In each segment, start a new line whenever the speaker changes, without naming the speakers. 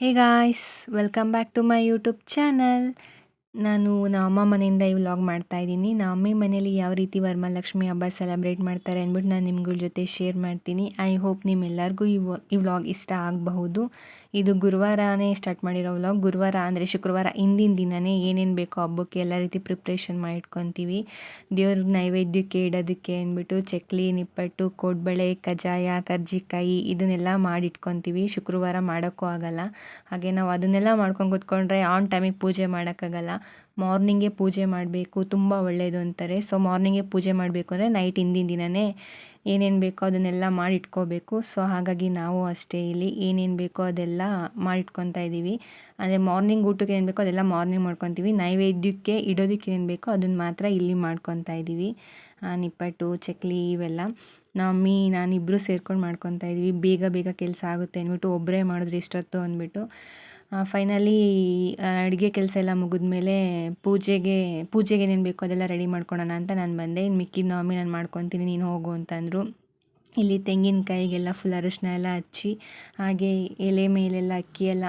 Hey guys welcome back to my YouTube channel ನಾನು ನಮ್ಮಮ್ಮ ಮನೆಯಿಂದ ಈ ವ್ಲಾಗ್ ಮಾಡ್ತಾ ಇದ್ದೀನಿ. ನಮ್ಮಮ್ಮಿ ಮನೇಲಿ ಯಾವ ರೀತಿ ವರಮಹಾಲಕ್ಷ್ಮಿ ಹಬ್ಬ ಸೆಲೆಬ್ರೇಟ್ ಮಾಡ್ತಾರೆ ಅಂದ್ಬಿಟ್ಟು ನಾನು ನಿಮ್ಗಳ ಜೊತೆ ಶೇರ್ ಮಾಡ್ತೀನಿ. ಐ ಹೋಪ್ ನಿಮ್ಮೆಲ್ಲರಿಗೂ ಈ ಈ ವ್ಲಾಗ್ ಇಷ್ಟ ಆಗಬಹುದು. ಇದು ಗುರುವಾರನೇ ಸ್ಟಾರ್ಟ್ ಮಾಡಿರೋ ವ್ಲಾಗ್ ಗುರುವಾರ ಅಂದರೆ ಶುಕ್ರವಾರ ಹಿಂದಿನ ದಿನವೇ ಏನೇನು ಬೇಕೋ ಹಬ್ಬಕ್ಕೆ ಎಲ್ಲ ರೀತಿ ಪ್ರಿಪ್ರೇಷನ್ ಮಾಡಿಟ್ಕೊತೀವಿ. ದೇವ್ರ ನೈವೇದ್ಯಕ್ಕೆ ಇಡೋದಕ್ಕೆ ಅಂದ್ಬಿಟ್ಟು ಚಕ್ಲಿ, ನಿಪ್ಪಟ್ಟು, ಕೋಡ್ಬಳೆ, ಕಜ್ಜಾಯ, ಕರ್ಜಿಕಾಯಿ ಇದನ್ನೆಲ್ಲ ಮಾಡಿಟ್ಕೊತೀವಿ. ಶುಕ್ರವಾರ ಮಾಡೋಕ್ಕೂ ಆಗಲ್ಲ. ಹಾಗೆ ನಾವು ಅದನ್ನೆಲ್ಲ ಮಾಡ್ಕೊಂಡು ಕೂತ್ಕೊಂಡ್ರೆ ಆನ್ ಟೈಮಿಗೆ ಪೂಜೆ ಮಾಡೋಕ್ಕಾಗಲ್ಲ. ಮಾರ್ನಿಂಗೇ ಪೂಜೆ ಮಾಡಬೇಕು, ತುಂಬ ಒಳ್ಳೆಯದು ಅಂತಾರೆ. ಸೊ, ಮಾರ್ನಿಂಗೇ ಪೂಜೆ ಮಾಡಬೇಕು ಅಂದರೆ ನೈಟ್ ಹಿಂದಿನ ದಿನವೇ ಏನೇನು ಬೇಕೋ ಅದನ್ನೆಲ್ಲ ಮಾಡಿಟ್ಕೋಬೇಕು. ಸೊ, ಹಾಗಾಗಿ ನಾವು ಅಷ್ಟೇ ಇಲ್ಲಿ ಏನೇನು ಬೇಕೋ ಅದೆಲ್ಲ ಮಾಡಿಟ್ಕೊತಾ ಇದ್ದೀವಿ. ಅಂದರೆ ಮಾರ್ನಿಂಗ್ ಊಟಕ್ಕೆ ಏನು ಬೇಕೋ ಅದೆಲ್ಲ ಮಾರ್ನಿಂಗ್ ಮಾಡ್ಕೊತೀವಿ. ನೈವೇದ್ಯಕ್ಕೆ ಇಡೋದಕ್ಕೆ ಏನು ಬೇಕೋ ಅದನ್ನು ಮಾತ್ರ ಇಲ್ಲಿ ಮಾಡ್ಕೊತಾ ಇದ್ದೀವಿ. ನಿಪ್ಪಟ್ಟು, ಚಕ್ಲಿ ಇವೆಲ್ಲ ನಮ್ಮಿ ನಾನು ಇಬ್ಬರು ಸೇರ್ಕೊಂಡು ಮಾಡ್ಕೊತಾ ಇದ್ದೀವಿ. ಬೇಗ ಬೇಗ ಕೆಲಸ ಆಗುತ್ತೆ ಅಂದ್ಬಿಟ್ಟು ಒಬ್ಬರೇ ಮಾಡಿದ್ರೆ ಇಷ್ಟೊತ್ತು ಅಂದ್ಬಿಟ್ಟು. ಫೈನಲಿ ಅಡುಗೆ ಕೆಲಸ ಎಲ್ಲ ಮುಗಿದ್ಮೇಲೆ ಪೂಜೆಗೆ ಪೂಜೆಗೆ ಏನೇನು ಬೇಕು ಅದೆಲ್ಲ ರೆಡಿ ಮಾಡ್ಕೊಳ್ಳೋಣ ಅಂತ ನಾನು ಬಂದೆ. ಇನ್ನು ಮಿಕ್ಕಿದ ನಾವು ನಾನು ಮಾಡ್ಕೊತೀನಿ, ನೀನು ಹೋಗು ಅಂತಂದರು. ಇಲ್ಲಿ ತೆಂಗಿನಕಾಯಿಗೆಲ್ಲ ಫುಲ್ ಅರಿಶಿನ ಎಲ್ಲ ಹಚ್ಚಿ, ಹಾಗೆ ಎಲೆ ಮೇಲೆಲ್ಲ ಅಕ್ಕಿ ಎಲ್ಲ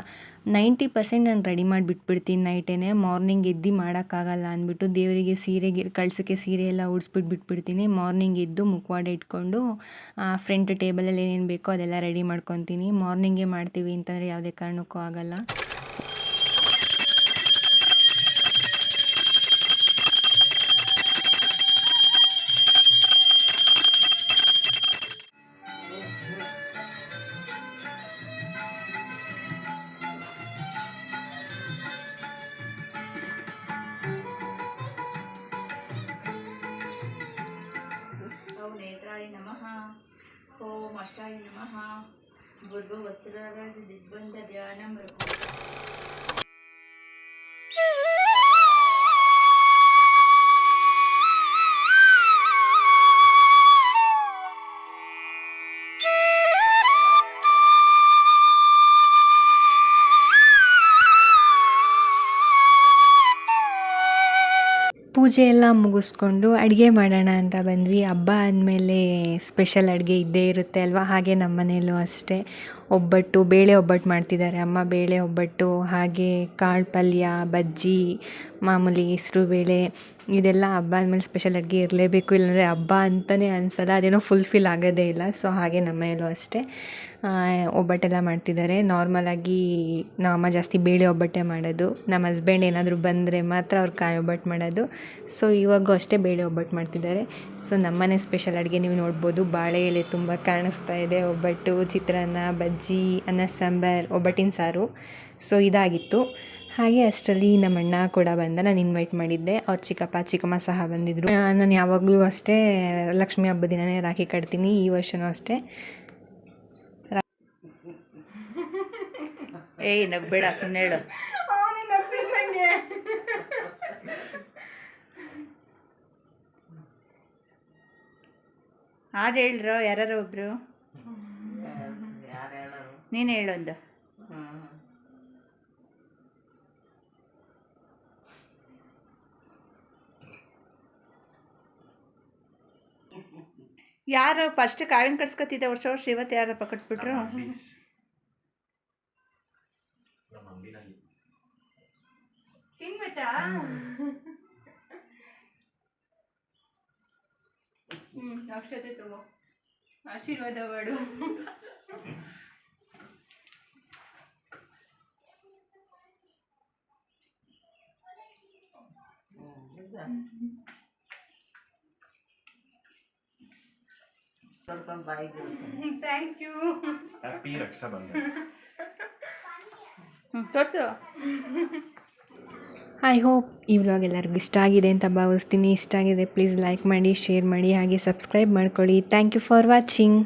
ನೈಂಟಿ ಪರ್ಸೆಂಟ್ ನಾನು ರೆಡಿ ಮಾಡಿಬಿಟ್ಬಿಡ್ತೀನಿ ನೈಟೇನೆ ನೈಟೇ ಮಾರ್ನಿಂಗ್ ಎದ್ದು ಮಾಡೋಕ್ಕಾಗಲ್ಲ ಅಂದ್ಬಿಟ್ಟು ದೇವರಿಗೆ ಸೀರೆಗೆ ಕಳ್ಸೋಕ್ಕೆ ಸೀರೆ ಎಲ್ಲ ಉಡ್ಸ್ಬಿಟ್ಟು ಬಿಟ್ಬಿಡ್ತೀನಿ. ಮಾರ್ನಿಂಗ್ ಎದ್ದು ಮುಖವಾಡ ಇಟ್ಕೊಂಡು ಫ್ರಂಟ್ ಟೇಬಲಲ್ಲಿ ಏನೇನು ಬೇಕೋ ಅದೆಲ್ಲ ರೆಡಿ ಮಾಡ್ಕೊತೀನಿ. ಮಾರ್ನಿಂಗೇ ಮಾಡ್ತೀವಿ ಅಂತಂದರೆ ಯಾವುದೇ ಕಾರಣಕ್ಕೂ ಆಗಲ್ಲ.
अष्टाय नमः। ॐ अष्टाय नमः। भूर्भवस्त्रराज दिग्बन्धध्यानं
ಪೂಜೆ ಎಲ್ಲ ಮುಗಿಸ್ಕೊಂಡು ಅಡುಗೆ ಮಾಡೋಣ ಅಂತ ಬಂದ್ವಿ. ಹಬ್ಬ ಅಂದಮೇಲೆ ಸ್ಪೆಷಲ್ ಅಡುಗೆ ಇದ್ದೇ ಇರುತ್ತೆ ಅಲ್ವಾ? ಹಾಗೆ ನಮ್ಮ ಮನೆಯಲ್ಲೂ ಅಷ್ಟೇ. ಒಬ್ಬಟ್ಟು, ಬೇಳೆ ಒಬ್ಬಟ್ಟು ಮಾಡ್ತಿದ್ದಾರೆ ಅಮ್ಮ. ಬೇಳೆ ಒಬ್ಬಟ್ಟು, ಹಾಗೆ ಕಾಳು ಪಲ್ಯ, ಬಜ್ಜಿ, ಮಾಮೂಲಿ ಹೆಸ್ರು ಬೇಳೆ ಇದೆಲ್ಲ ಹಬ್ಬ ಅಂದಮೇಲೆ ಸ್ಪೆಷಲ್ ಅಡುಗೆ ಇರಲೇಬೇಕು, ಇಲ್ಲಾಂದರೆ ಹಬ್ಬ ಅಂತಲೇ ಅನಿಸಲ್ಲ, ಅದೇನೋ ಫುಲ್ಫಿಲ್ ಆಗೋದೇ ಇಲ್ಲ. ಸೊ ಹಾಗೆ ನಮ್ಮ ಮನೆಯಲ್ಲೂ ಅಷ್ಟೇ. ಒಬ್ಬಟ್ಟೆಲ್ಲ ಮಾಡ್ತಿದ್ದಾರೆ. ನಾರ್ಮಲಾಗಿ ನಮ್ಮ ಅಮ್ಮ ಜಾಸ್ತಿ ಬೇಳೆ ಒಬ್ಬಟ್ಟೆ ಮಾಡೋದು. ನಮ್ಮ ಹಸ್ಬೆಂಡ್ ಏನಾದರೂ ಬಂದರೆ ಮಾತ್ರ ಅವ್ರು ಕಾಯಿ ಒಬ್ಬಟ್ಟು ಮಾಡೋದು. ಸೊ ಇವಾಗೂ ಅಷ್ಟೇ ಬೇಳೆ ಒಬ್ಬಟ್ಟು ಮಾಡ್ತಿದ್ದಾರೆ. ಸೊ ನಮ್ಮನೆ ಸ್ಪೆಷಲ್ ಅಡುಗೆ ನೀವು ನೋಡ್ಬೋದು. ಬಾಳೆ ಎಲೆ ತುಂಬ ಕಾಣಿಸ್ತಾ ಇದೆ ಒಬ್ಬಟ್ಟು, ಚಿತ್ರಾನ್ನ, ಬಜ್ಜಿ, ಅನ್ನ, ಸಾಂಬಾರ್, ಒಬ್ಬಟ್ಟಿನ ಸಾರು. ಸೊ ಇದಾಗಿತ್ತು. ಹಾಗೆ ಅಷ್ಟರಲ್ಲಿ ನಮ್ಮ ಅಣ್ಣ ಕೂಡ ಬಂದ ನಾನು ಇನ್ವೈಟ್ ಮಾಡಿದ್ದೆ. ಅವ್ರ ಚಿಕ್ಕಪ್ಪ ಚಿಕ್ಕಮ್ಮ ಸಹ ಬಂದಿದ್ದರು ನಾನು ಯಾವಾಗಲೂ ಅಷ್ಟೇ ಲಕ್ಷ್ಮಿ ಹಬ್ಬದ ದಿನನೇ ರಾಖಿ ಕಟ್ತೀನಿ ಈ ವರ್ಷವೂ ಅಷ್ಟೇ.
ಏಯ್ ನಗ್ಬೇಡ ಸುಮ್ಮನೆ ಹೇಳು. ಹಾಡು ಹೇಳ್ರು ಯಾರು ಒಬ್ರು? ನೀನು ಹೇಳೊಂದು ಯಾರು ಫಸ್ಟ್ ಕಾಳಿನ ಕಟ್ಸ್ಕೊತಿದ್ದೆ ವರ್ಷ ವರ್ಷ ಇವತ್ತು ಯಾರಪ್ಪ ಕಟ್ಬಿಟ್ರು? ಹ್ಞೂ ಅಕ್ಷತೆ ತಗೋ. ಆಶೀರ್ವಾದ ಮಾಡು ಥ್ಯಾಂಕ್ ಯು
ಹ್ಯಾಪಿ ರಕ್ಷಾಬಂಧನ್
ಹ್ಞೂ ತೋರಿಸು.
ಐ ಹೋಪ್ ಈ ವ್ಲಾಗ್ ಎಲ್ಲರಿಗೂ ಇಷ್ಟ ಆಗಿದೆ ಅಂತ ಭಾವಿಸ್ತೀನಿ. ಇಷ್ಟ ಆಗಿದೆ ಪ್ಲೀಸ್ ಲೈಕ್ ಮಾಡಿ ಶೇರ್ ಮಾಡಿ ಹಾಗೆ ಸಬ್ಸ್ಕ್ರೈಬ್ ಮಾಡ್ಕೊಳ್ಳಿ. Thank you for watching